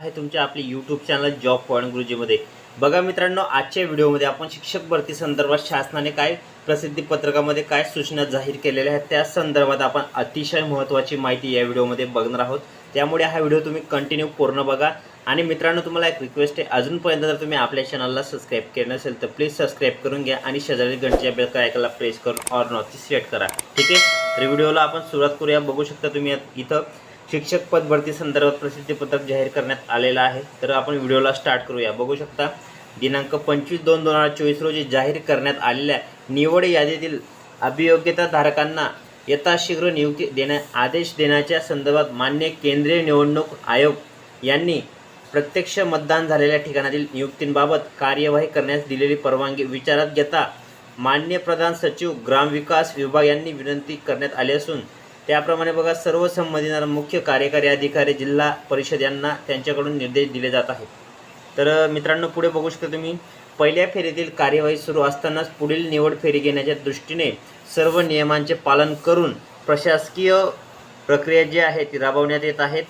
आहे तुमच्या आपली यूट्यूब चॅनल जॉब पॉईंट गुरुजीमध्ये बघा मित्रांनो आजच्या व्हिडिओमध्ये आपण शिक्षक भरती संदर्भात शासनाने काय प्रसिद्धी पत्रकामध्ये काय सूचना जाहीर केलेल्या आहेत त्या संदर्भात आपण अतिशय महत्त्वाची माहिती या व्हिडिओमध्ये बघणार आहोत. त्यामुळे हा व्हिडिओ तुम्ही कंटिन्यू पूर्ण बघा. आणि मित्रांनो तुम्हाला एक रिक्वेस्ट आहे अजूनपर्यंत जर तुम्ही आपल्या चॅनलला सबस्क्राईब केलं नसेल तर प्लीज सबस्क्राईब करून घ्या आणि शेजारी घंटेच्या बेल करायला प्रेस करून ऑर नॉची सिलेक्ट करा. ठीक आहे? तर व्हिडिओला आपण सुरुवात करूया. बघू शकता तुम्ही इथं शिक्षक पद भरती संदर्भात प्रसिद्धीपत्रक जाहीर करण्यात आलेलं आहे. तर आपण व्हिडिओला स्टार्ट करूया. बघू शकता दिनांक पंचवीस दोन दोन हजार चोवीस रोजी जाहीर करण्यात आलेल्या निवड यादीतील अभियोग्यताधारकांना यथाशीघ्र नियुक्ती देण्या आदेश देण्याच्या संदर्भात मान्य केंद्रीय निवडणूक आयोग यांनी प्रत्यक्ष मतदान झालेल्या ठिकाणातील नियुक्तींबाबत कार्यवाही करण्यास दिलेली परवानगी विचारात घेता मान्य प्रधान सचिव ग्रामविकास विभाग यांनी विनंती करण्यात आली असून त्याप्रमाणे बघा सर्व संबंधित मुख्य कार्यकारी अधिकारी जिल्हा परिषद यांना त्यांच्याकडून निर्देश दिले जात आहेत. तर मित्रांनो पुढे बघू शकता तुम्ही पहिल्या फेरीतील कार्यवाही सुरू असतानाच पुढील निवड फेरी घेण्याच्या दृष्टीने सर्व नियमांचे पालन करून प्रशासकीय प्रक्रिया जी आहे ती राबवण्यात येत आहेत.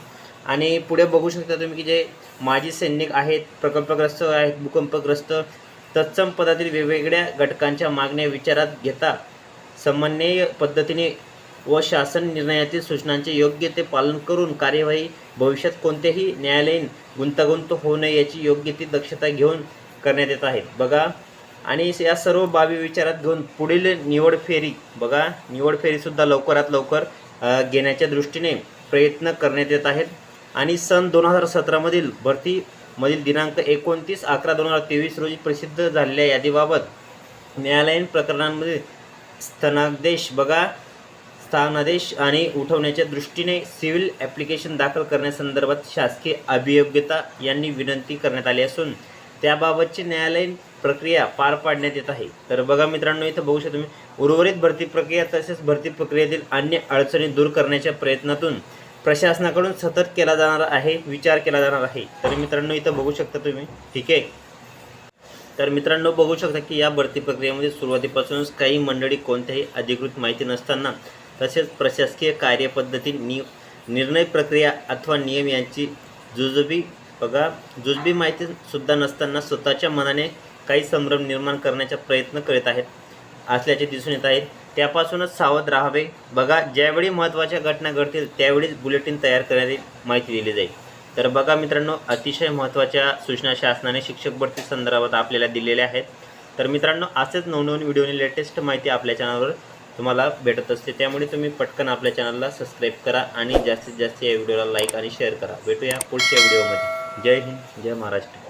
आणि पुढे बघू शकता तुम्ही की जे माजी सैनिक आहेत प्रकल्पग्रस्त आहेत भूकंपग्रस्त तत्सम पदातील वेगवेगळ्या घटकांच्या मागण्या विचारात घेता समन्वय पद्धतीने व शासन निर्णयातील सूचनांचे योग्य ते पालन करून कार्यवाही भविष्यात कोणत्याही न्यायालयीन गुंतागुंत होऊ नये याची योग्य ती दक्षता घेऊन करण्यात येत आहेत बघा आणि या सर्व बाबी विचारात घेऊन पुढील निवड फेरी बघा निवड फेरीसुद्धा लवकरात लवकर घेण्याच्या दृष्टीने प्रयत्न करण्यात येत आहेत. आणि सन दोन हजार सतरामधील भरतीमधील दिनांक एकोणतीस अकरा दोन हजार तेवीस रोजी प्रसिद्ध झालेल्या यादीबाबत न्यायालयीन प्रकरणांमध्ये स्थनादेश बघा स्थानादेश आणि उठवण्याच्या दृष्टीने सिव्हिल ॲप्लिकेशन दाखल करण्यासंदर्भात शासकीय अभियोग्यता यांनी विनंती करण्यात आली असून त्याबाबतची न्यायालयीन प्रक्रिया पार पाडण्यात येत आहे. तर बघा मित्रांनो इथं बघू शकता तुम्ही उर्वरित भरती प्रक्रिया तसेच भरती प्रक्रियेतील अन्य अडचणी दूर करण्याच्या प्रयत्नातून प्रशासनाकडून सतत केला जाणार आहे विचार केला जाणार आहे. तर मित्रांनो इथं बघू शकता तुम्ही ठीक आहे? तर मित्रांनो बघू शकता की या भरती प्रक्रियेमध्ये सुरुवातीपासूनच काही मंडळी कोणत्याही अधिकृत माहिती नसताना तसेच प्रशासकीय कार्यपद्धती नि निर्णय प्रक्रिया अथवा नियम यांची जुजबी बघा. जुजबी माहितीसुद्धा नसताना स्वतःच्या मनाने काही संभ्रम निर्माण करण्याचा प्रयत्न करीत आहेत असल्याचे दिसून येत आहेत त्यापासूनच सावध राहावे. बघा ज्यावेळी महत्त्वाच्या घटना घडतील त्यावेळीच बुलेटिन तयार करण्याची माहिती दिली जाईल. तर बघा मित्रांनो अतिशय महत्त्वाच्या सूचना शासनाने शिक्षक भरती संदर्भात आपल्याला दिलेल्या आहेत. तर मित्रांनो असेच नवनवीन व्हिडिओने लेटेस्ट माहिती आपल्या चॅनलवर तुम्हाला भेटत असते त्यामुळे तुम्ही पटकन आपल्या चॅनलला सबस्क्राईब करा आणि जास्तीत जास्त या व्हिडिओला लाईक आणि शेअर करा. भेटूया पुढच्या व्हिडिओमध्ये जय हिंद जय महाराष्ट्र.